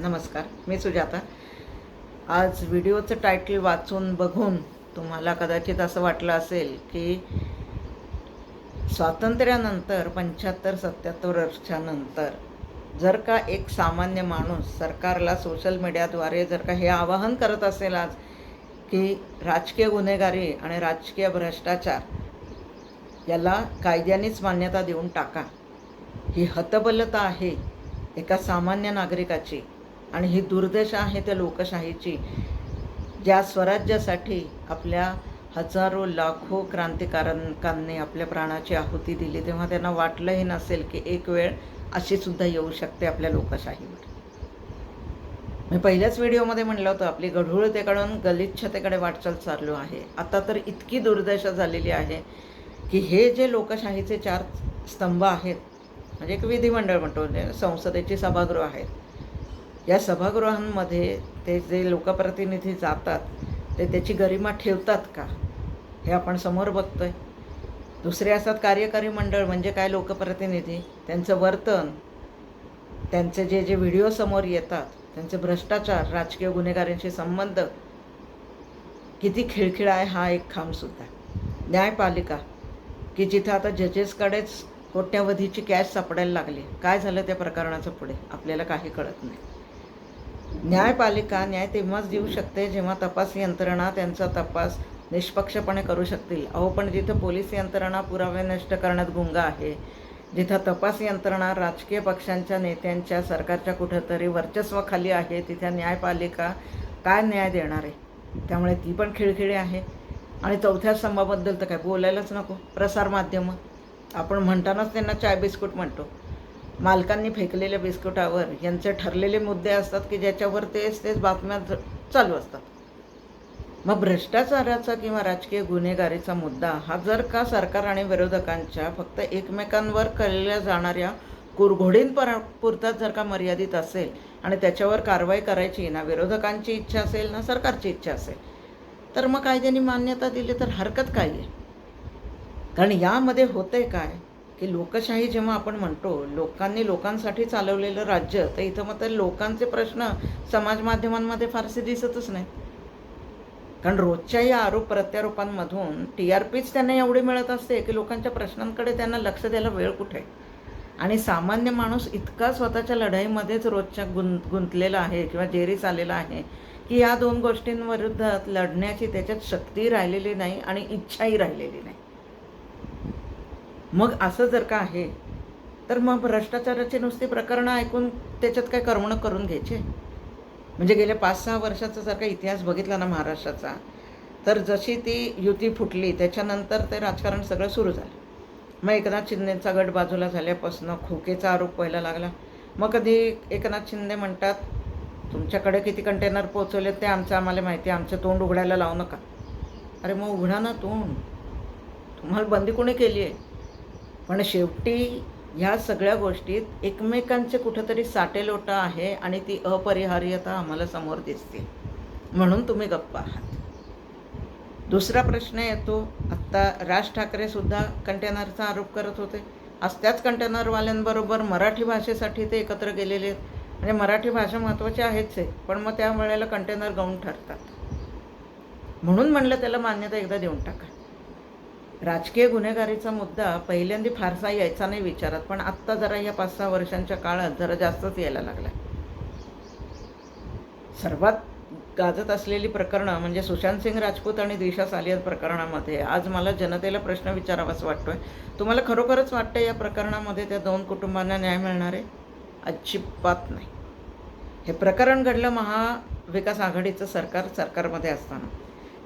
नमस्कार मी सुजाता. आज व्हिडिओचं टायटल वाचून बघून तुम्हाला कदाचित असं वाटलं असेल की स्वातंत्र्यानंतर पंच्याहत्तर सत्याहत्तर वर्षानंतर जर का एक सामान्य माणूस सरकारला सोशल मीडियाद्वारे जर का हे आवाहन करत असेल आज की राजकीय गुन्हेगारी आणि राजकीय भ्रष्टाचार याला कायद्यानेच मान्यता देऊन टाका. ही हतबलता आहे एका सामान्य नागरिकाची. आणि ही दुर्दशा आहे त्या लोकशाहीची ज्या स्वराज्यासाठी आपल्या हजारो लाखो क्रांतिकारकांनी आपल्या प्राणाची आहुती दिली तेव्हा त्यांना वाटलंही नसेल की एक वेळ अशी सुद्धा येऊ शकते आपल्या लोकशाहीवर. मी पहिल्याच व्हिडिओमध्ये म्हटलं होतं आपली गढूळतेकडून गलिच्छतेकडे वाटचाल चालू आहे. आता तर इतकी दुर्दशा झालेली आहे की हे जे लोकशाहीचे चार स्तंभ आहेत म्हणजे एक विधिमंडळ म्हणतो म्हणजे संसदेची सभागृह आहेत या सभागृहांमध्ये ते जे लोकप्रतिनिधी जातात ते त्याची गरिमा ठेवतात का? हे आपण समोर बघतो आहे दुसरे असतात कार्यकारी मंडळ म्हणजे काय लोकप्रतिनिधी? त्यांचं वर्तन त्यांचे जे जे व्हिडिओ समोर येतात त्यांचे भ्रष्टाचार राजकीय गुन्हेगारांशी संबंध किती खिळखिळ आहे हा एक खांबसुद्धा न्यायपालिका की जिथं आता जजेसकडेच कोट्यावधीची कॅश सापडायला लागली. काय झालं त्या प्रकरणाचं पुढे? आपल्याला काही कळत नाही. न्यायपालिका न्याय तेव्हाच देऊ शकते जेव्हा तपास यंत्रणा त्यांचा तपास निष्पक्षपणे करू शकतील. अहो पण जिथं पोलीस यंत्रणा पुरावे नष्ट करण्यात गुंग आहे जिथं तपास यंत्रणा राजकीय पक्षांच्या नेत्यांच्या सरकारच्या कुठंतरी वर्चस्वाखाली आहे तिथे न्यायपालिका काय न्याय देणार आहे? त्यामुळे ती पण खिळखिळी आहे. आणि चौथ्या स्तंभाबद्दल तर काय बोलायलाच नको. प्रसारमाध्यमं. आपण म्हणतानाच त्यांना चाय बिस्कुट म्हणतो. मालकांनी फेकलेल्या बिस्कुटावर यांचे ठरलेले मुद्दे असतात की ज्याच्यावर तेच तेच बातम्या चालू असतात. मग भ्रष्टाचाराचा किंवा राजकीय गुन्हेगारीचा मुद्दा हा जर का सरकार आणि विरोधकांच्या फक्त एकमेकांवर कळल्या जाणाऱ्या कुरघोडींपर पुरताच जर का मर्यादित असेल आणि त्याच्यावर कारवाई करायची ना विरोधकांची इच्छा असेल ना सरकारची इच्छा असेल तर मग कायद्याने मान्यता दिली तर हरकत काय आहे? कारण यामध्ये होतंय काय? की लोकशाही जेव्हा आपण म्हणतो लोकांनी लोकांसाठी चालवलेलं राज्य तर इथं मग तर लोकांचे प्रश्न समाज माध्यमांमध्ये फारसे दिसतच नाही कारण रोजच्या या आरोप प्रत्यारोपांमधून टी आर पीच त्यांना एवढी मिळत असते की लोकांच्या प्रश्नांकडे त्यांना लक्ष द्यायला वेळ कुठे आहे? आणि सामान्य माणूस इतका स्वतःच्या लढाईमध्येच रोजच्या गुं गुंतलेला आहे किंवा जेरीस आलेला आहे की या दोन गोष्टींविरुद्धात लढण्याची त्याच्यात शक्ती राहिलेली नाही आणि इच्छाही राहिलेली नाही मग असं जर का आहे तर मग भ्रष्टाचाराची नुसती प्रकरणं ऐकून त्याच्यात काय करमणूक करून घ्यायचे? म्हणजे गेल्या पाच सहा वर्षाचा जर का इतिहास बघितला ना महाराष्ट्राचा तर जशी ती युती फुटली त्याच्यानंतर ते राजकारण सगळं सुरू झालं. मग एकनाथ शिंदेचा गट बाजूला झाल्यापासून खोकेचा आरोप व्हायला लागला. मग कधी एकनाथ शिंदे म्हणतात तुमच्याकडे किती कंटेनर पोचवले ते आमचं आम्हाला माहिती आहे आमचं तोंड उघडायला लावू नका. अरे मग उघडा ना तोंड. तुम्हाला बंदी कोणी केली आहे पण शेवटी ह्या सगळ्या गोष्टीत एकमेकांचे कुठंतरी साटेलोटा आहे आणि ती अपरिहार्यता आम्हाला समोर दिसते. म्हणून तुम्ही गप्प आहात. दुसरा प्रश्न येतो आत्ता राज ठाकरेसुद्धा कंटेनरचा आरोप करत होते. आज त्याच कंटेनरवाल्यांबरोबर मराठी भाषेसाठी ते एकत्र गेलेले आहेत. म्हणजे मराठी भाषा महत्त्वाची आहेच आहे पण मग त्या वेळेला कंटेनर गाऊन ठरतात. म्हणून म्हणलं त्याला मान्यता एकदा देऊन टाका. राजकीय गुन्हेगारीचा मुद्दा पहिल्यांदा फारसा यायचा नाही विचारात पण आत्ता जरा या पाच सहा वर्षांच्या काळात जरा जास्तच यायला लागला सर्वात गाजत असलेली प्रकरणं म्हणजे सुशांत सिंग राजपूत आणि दिशा सालियत प्रकरणामध्ये. आज मला जनतेला प्रश्न विचारावाच वाटतोय. तुम्हाला खरोखरच वाटतं या प्रकरणामध्ये त्या दोन कुटुंबांना न्याय मिळणार आहे? अजिबात नाही. हे प्रकरण घडलं महाविकास आघाडीचं सरकार सरकारमध्ये असताना.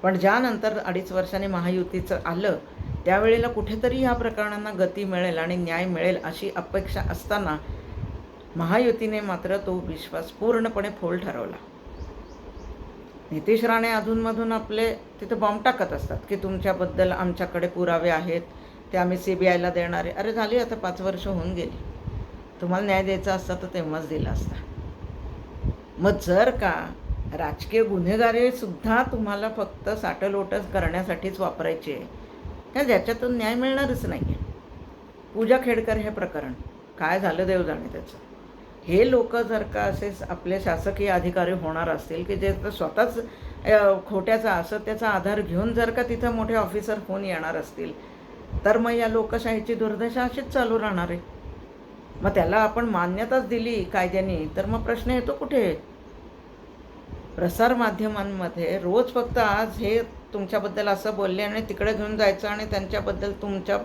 पण ज्यानंतर अडीच वर्षांनी महायुतीचं आलं त्यावेळेला कुठेतरी ह्या प्रकरणांना गती मिळेल आणि न्याय मिळेल अशी अपेक्षा असताना महायुतीने मात्र तो विश्वास पूर्णपणे फोल ठरवला. नितीश राणे अधूनमधून आपले तिथे बॉम्ब टाकत असतात की तुमच्याबद्दल आमच्याकडे पुरावे आहेत ते आम्ही सी बी आयला देणारे अरे झाली आता पाच वर्ष होऊन गेली. तुम्हाला न्याय द्यायचा असता तर तेव्हाच दिला असता. मग जर का राजकीय गुन्हेगारीसुद्धा तुम्हाला फक्त साटलोटच करण्यासाठीच वापरायची आहे त्या ज्याच्यातून न्याय मिळणारच नाही आहे पूजा खेडकर हे प्रकरण. काय झालं देव जाणे त्याचं? हे लोक जर का असे आपले शासकीय अधिकारी होणार असतील की जे तर स्वतःच खोट्याचा असं त्याचा आधार घेऊन जर का तिथं मोठे ऑफिसर होऊन येणार असतील तर मग या लोकशाहीची दुर्दशा अशीच चालू राहणार आहे. मग त्याला आपण मान्यताच दिली कायद्याने तर मग प्रश्न येतो कुठे? प्रसारमाध्यमांमध्ये रोज फक्त आज हे तुमच्याबद्दल असं बोलले आणि तिकडे घेऊन जायचं आणि त्यांच्याबद्दल तुमच्या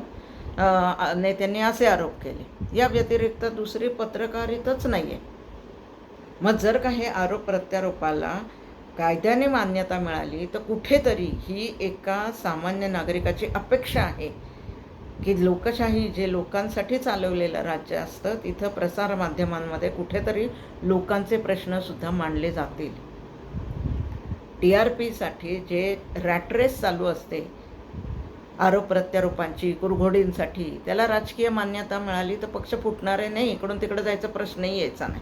नेत्यांनी असे आरोप केले. या व्यतिरिक्त दुसरी पत्रकारितच नाही आहे मग जर का हे आरोप प्रत्यारोपाला कायद्याने मान्यता मिळाली तर कुठेतरी ही एका सामान्य नागरिकाची अपेक्षा आहे की लोकशाही जे लोकांसाठी चालवलेलं राज्य असतं तिथं प्रसारमाध्यमांमध्ये कुठेतरी लोकांचे प्रश्नसुद्धा मांडले जातील. टी आर पीसाठी जे रॅटरेस चालू असते आरोप प्रत्यारोपांची कुरघोडींसाठी त्याला राजकीय मान्यता मिळाली तर पक्ष फुटणारे नाही इकडून तिकडे जायचा प्रश्नही यायचा नाही.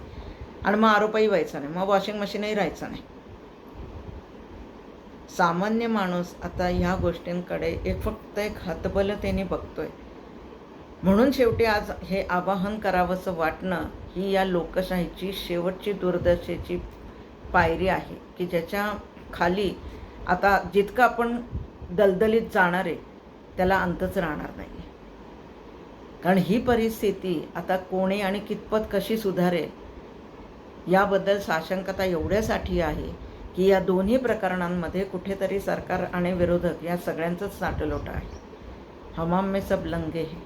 आणि मग आरोपही व्हायचा नाही मग वॉशिंग मशीनही राहायचं नाही. सामान्य माणूस आता ह्या गोष्टींकडे एक फक्त एक हतबलतेने बघतोय. म्हणून शेवटी आज हे आवाहन करावंसं वाटणं ही या लोकशाहीची शेवटची दुर्दशेची पायरी आहे की ज्याच्या खाली आता जितकं आपण दलदलीत जाणार आहे त्याला अंतच राहणार नाही कारण ही परिस्थिती आता कोणी आणि कितपत कशी सुधारेल याबद्दल साशंकता एवढ्यासाठी आहे की या दोन्ही प्रकरणांमध्ये कुठेतरी सरकार आणि विरोधक या सगळ्यांचंच साटलोट आहे. हमाम में सब लंगे हे.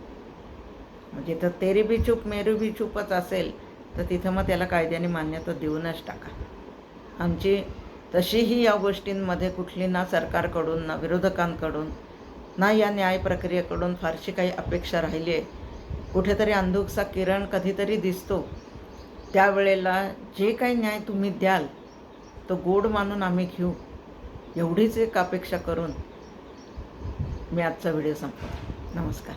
म्हणजे तर तेरी बी चूप मेरू बी चूपच असेल तर तिथं मग त्याला कायद्याने मान्यता देऊनच टाका. आमची तशीही या गोष्टींमध्ये कुठली ना सरकारकडून ना विरोधकांकडून ना या न्याय प्रक्रियेकडून फारशी काही अपेक्षा राहिली आहे. कुठेतरी अंधुकसा किरण कधीतरी दिसतो. त्यावेळेला जे काही न्याय तुम्ही द्याल तो गोड मानून आम्ही घेऊ. एवढीच एक अपेक्षा करून मी आजचा व्हिडिओ संपवतो. नमस्कार.